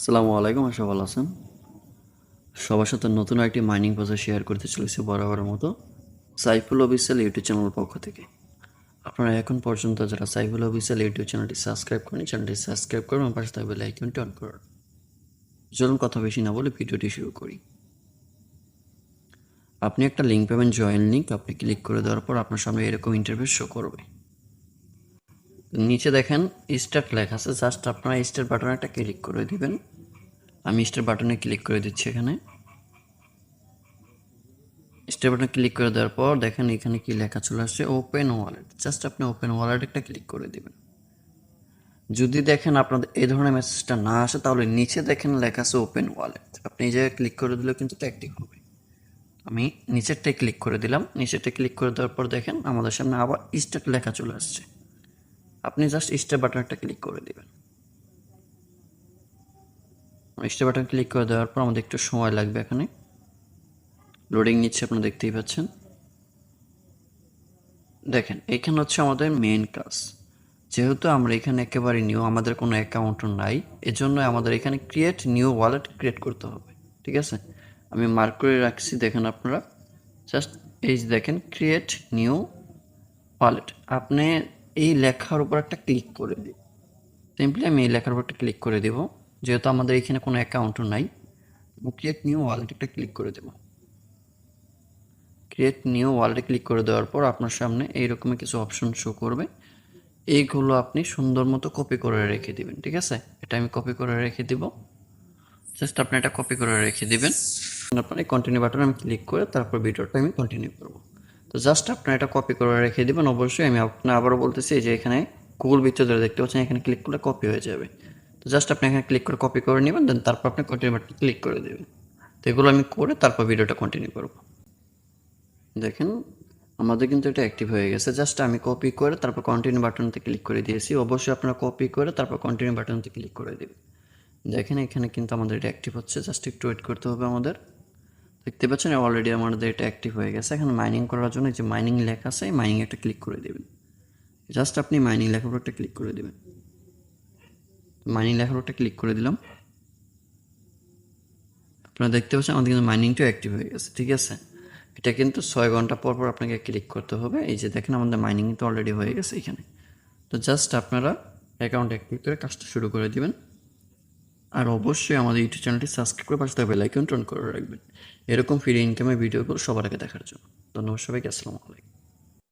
আসসালামু আলাইকুম, আশা ভালো আছেন। সবার সাথে নতুন একটি মাইনিং প্রজেক্ট শেয়ার করতে চলেছি বরাবরের মতো সাইফুল অফিসিয়াল ইউটিউব চ্যানেলের পক্ষ থেকে। আপনারা এখন পর্যন্ত যারা সাইফুল অফিসিয়াল ইউটিউব চ্যানেলটি সাবস্ক্রাইব করেন চ্যানেলটি সাবস্ক্রাইব করুন এবং পাশে থাকবে লাইকনটি অন করুন চলুন কথা বেশি না বলে ভিডিওটি শুরু করি। আপনি একটা লিঙ্ক পাবেন জয়েন লিঙ্ক আপনি ক্লিক করে দেওয়ার পর আপনার সামনে এরকম ইন্টারভিউ শো করবে। নিচে দেখেন স্টার্ট লেখা আছে, জাস্ট আপনারা স্টার বাটনে একটা ক্লিক করে দিবেন। আমি স্টার বাটনে ক্লিক করে দিচ্ছি এখানে। স্টার বাটনে ক্লিক করে দেওয়ার পর দেখেন এখানে কি লেখা চলে আসছে, ওপেন ওয়ালেট। জাস্ট আপনি ওপেন ওয়ালেট একটা ক্লিক করে দিবেন। যদি দেখেন আপনাদের এই ধরনের মেসেজটা না আসে, তাহলে নিচে দেখেন লেখা আছে ওপেন ওয়ালেট। আপনি এই জায়গায় ক্লিক করে দিলেও কিন্তু অ্যাক্টিভ হবে। আমি নিচেরটাই ক্লিক করে দিলাম। নিচেরটা ক্লিক করে দেওয়ার পর দেখেন আমাদের সামনে আবার স্টার্ট লেখা চলে আসছে। আপনি জাস্ট স্টার বাটন একটা ক্লিক করে দেবেন। স্টার বাটন ক্লিক করে দেওয়ার পর আমাদের একটু সময় লাগবে এখানে। লোডিং নিচ্ছে আপনারা দেখতেই পাচ্ছেন। দেখেন, এখানে হচ্ছে আমাদের মেন কাজ যেহেতু আমরা এখানে একেবারে নিউ আমাদের কোনো অ্যাকাউন্টও নাই এজন্য আমাদের এখানে ক্রিয়েট নিউ ওয়ালেট ক্রিয়েট করতে হবে, ঠিক আছে? আমি মার্ক করে রাখছি, দেখেন আপনারা। জাস্ট এই দেখেন ক্রিয়েট নিউ ওয়ালেট আপনি এই লেখার উপর একটা ক্লিক করে দিই। সিম্পলি আমি এই লেখার উপর একটা ক্লিক করে দেব। যেহেতু আমাদের এখানে কোনো অ্যাকাউন্টও নাই ক্রিয়েট নিউ ওয়ালেট একটা ক্লিক করে দেব। ক্রিয়েট নিউ ওয়ালেটে ক্লিক করে দেওয়ার পর আপনার সামনে এইরকমই কিছু অপশন শো করবে। এইগুলো আপনি সুন্দর মতো কপি করে রেখে দিবেন, ঠিক আছে? এটা আমি কপি করে রেখে দিব। জাস্ট আপনি এটা কপি করে রেখে দিবেন। আপনার এই কন্টিনিউ বাটনে আমি ক্লিক করে তারপর ভিডিওটা আমি কন্টিনিউ করব। তো জাস্ট আপনার এটা কপি করে রেখে দেবেন। অবশ্যই আমি আপনার আবারও বলতেছি যে এখানে গুগল ভিতরে ধরে দেখতে পাচ্ছেন, এখানে ক্লিক করলে কপি হয়ে যাবে। তো জাস্ট আপনি এখানে ক্লিক করে কপি করে নেবেন দেন তারপর আপনি কন্টিনিউ বাটনে ক্লিক করে দেবেন। তো এগুলো আমি করে তারপর ভিডিওটা কন্টিনিউ করব। দেখেন, আমাদের কিন্তু এটা অ্যাক্টিভ হয়ে গেছে। জাস্ট আমি কপি করে তারপর কন্টিনিউ বাটনতে ক্লিক করে দিয়েছি। অবশ্যই আপনারা কপি করে তারপর কন্টিনিউ বাটনতে ক্লিক করে দেবেন। দেখেন, এখানে কিন্তু আমাদের এটা অ্যাক্টিভ হচ্ছে। জাস্ট একটু ওয়েট করতে হবে আমাদের। দেখতে পাচ্ছেন অলরেডি আমাদের এটা অ্যাক্টিভ হয়ে গেছে। এখন মাইনিং করার জন্য যে মাইনিং লেখা আছে, এই মাইনিং একটা ক্লিক করে দেবেন। জাস্ট আপনি মাইনিং লেখার একটা ক্লিক করে দেবেন। মাইনিং লেখার একটা ক্লিক করে দিলাম। আপনারা দেখতে পাচ্ছেন, আমাদের কিন্তু মাইনিংটাও অ্যাক্টিভ হয়ে গেছে, ঠিক আছে? এটা কিন্তু ছয় ঘণ্টা পর পর আপনাকে ক্লিক করতে হবে। এই যে দেখেন, আমাদের মাইনিং তো অলরেডি হয়ে গেছে এখানে। তো জাস্ট আপনারা অ্যাকাউন্ট অ্যাক্টিভ করে কাজটা শুরু করে দিবেন। আর অবশ্যই আমাদের ইউটিউব চ্যানেলটি সাবস্ক্রাইব করে পাশে বেল আইকন টন করে রাখবেন। এরকম ফ্রি ইনকামের ভিডিওগুলো সবার আগে দেখার জন্য। ধন্যবাদ সবাইকে, আসসালামু আলাইকুম।